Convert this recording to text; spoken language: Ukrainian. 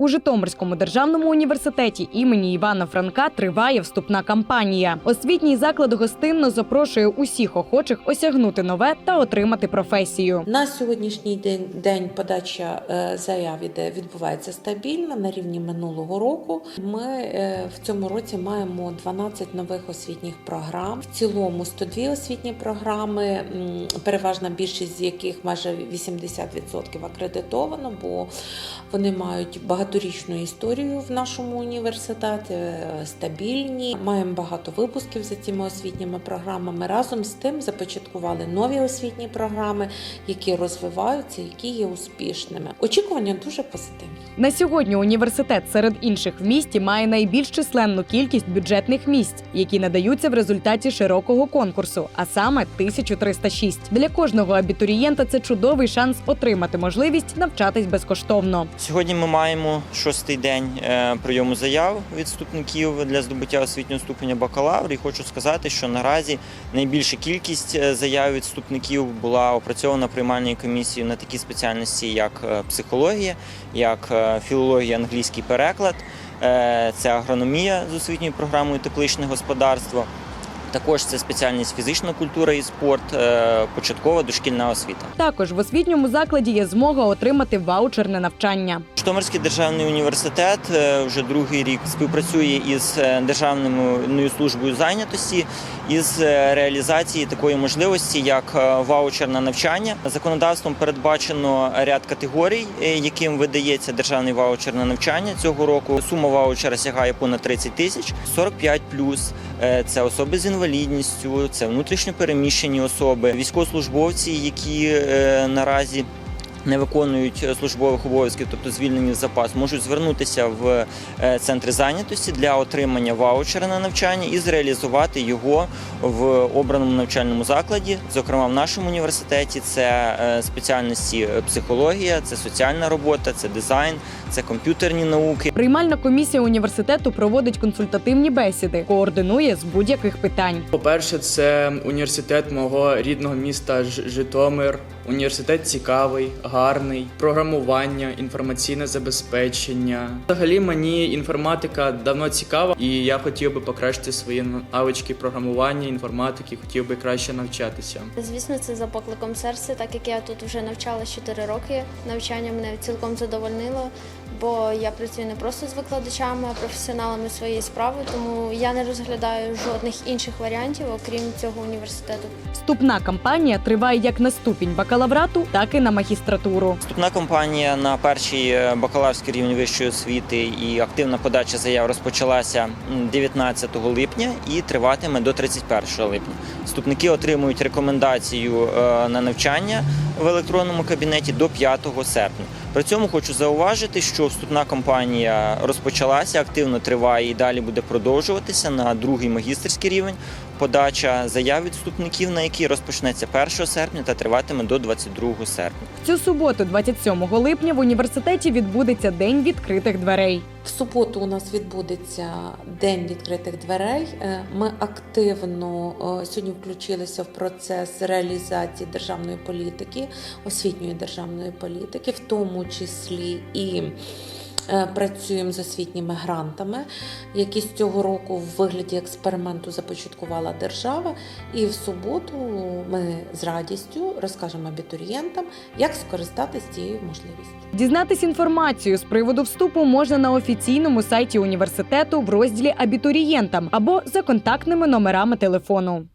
У Житомирському державному університеті імені Івана Франка триває вступна кампанія. Освітній заклад гостинно запрошує усіх охочих осягнути нове та отримати професію. На сьогоднішній день, день подача е, заяв іде відбувається стабільно на рівні минулого року. Ми е, в цьому році маємо 12 нових освітніх програм. В цілому 102 освітні програми, переважна більшість з яких майже 80% акредитовано, бо вони мають багаторічну історію в нашому університеті, е, стабільні. Маємо багато випусків за цими освітніми програмами. Разом з тим започаткували нові освітні програми, які розвиваються, які є успішними. Очікування дуже позитивні. На сьогодні університет серед інших в місті має найбільш численну кількість бюджетних місць, які надаються в результаті широкого конкурсу, а саме 1306. Для кожного абітурієнта це чудовий шанс отримати можливість навчатись безкоштовно. Сьогодні ми маємо шостий день е, прийому заяв від вступників для здобуття освітнього ступеня бакалавр. І хочу сказати, що наразі найбільша кількість е, заяв від вступників була опрацьована приймальною комісією на такі спеціальності, як е, психологія, як філологія, англійський переклад, це агрономія з освітньою програмою тепличне господарство. Також це спеціальність фізична культура і спорт, е, початкова дошкільна освіта. Також в освітньому закладі є змога отримати ваучерне навчання. Житомирський державний університет е, вже другий рік співпрацює із е, Державною службою зайнятості із реалізації такої можливості, як ваучерне навчання. Законодавством передбачено ряд категорій, яким видається державний ваучер на навчання цього року. Сума ваучера сягає понад 30 тисяч, 45 плюс. Е, Це особи з інвалідністю, це внутрішньо переміщені особи, військовослужбовці, які е, наразі не виконують службових обов'язків, тобто звільнені в запас, можуть звернутися в е, центри зайнятості для отримання ваучера на навчання і зреалізувати його в обраному навчальному закладі. Зокрема, в нашому університеті це е, спеціальності е, психологія, це соціальна робота, це дизайн, це комп'ютерні науки. Приймальна комісія університету проводить консультативні бесіди, координує з будь-яких питань. По-перше, це університет мого рідного міста Житомир. Університет цікавий, гарний, програмування, інформаційне забезпечення. Взагалі мені інформатика давно цікава, і я хотів би покращити свої навички програмування, інформатики, хотів би краще навчатися. Звісно, це за покликом серця, так як я тут вже навчалась 4 роки. Навчання мене цілком задовольнило, бо я працюю не просто з викладачами, а професіоналами своєї справи, тому я не розглядаю жодних інших варіантів, окрім цього університету. Вступна кампанія триває як на ступінь бакалаврату, так і на магістратуру. Вступна кампанія на перший е, бакалаврський рівень вищої освіти і активна подача заяв розпочалася м, 19 липня і триватиме до 31 липня. Вступники отримують рекомендацію е, на навчання в електронному кабінеті до 5 серпня. При цьому хочу зауважити, що вступна кампанія розпочалася, активно триває і далі буде продовжуватися на другий магістерський рівень. Подача заяв від вступників, на який розпочнеться 1 серпня та триватиме до 22 серпня. Цю суботу, 27 липня, в університеті відбудеться день відкритих дверей. В суботу у нас відбудеться день відкритих дверей. Е, Ми активно е, сьогодні включилися в процес реалізації державної політики, освітньої державної політики, в тому числі і. Е, Працюємо з освітніми грантами, які з цього року в вигляді експерименту започаткувала держава. І в суботу ми з радістю розкажемо абітурієнтам, як скористатися цією можливістю. Дізнатись інформацію з приводу вступу можна на офіційному сайті університету в розділі абітурієнтам або за контактними номерами телефону.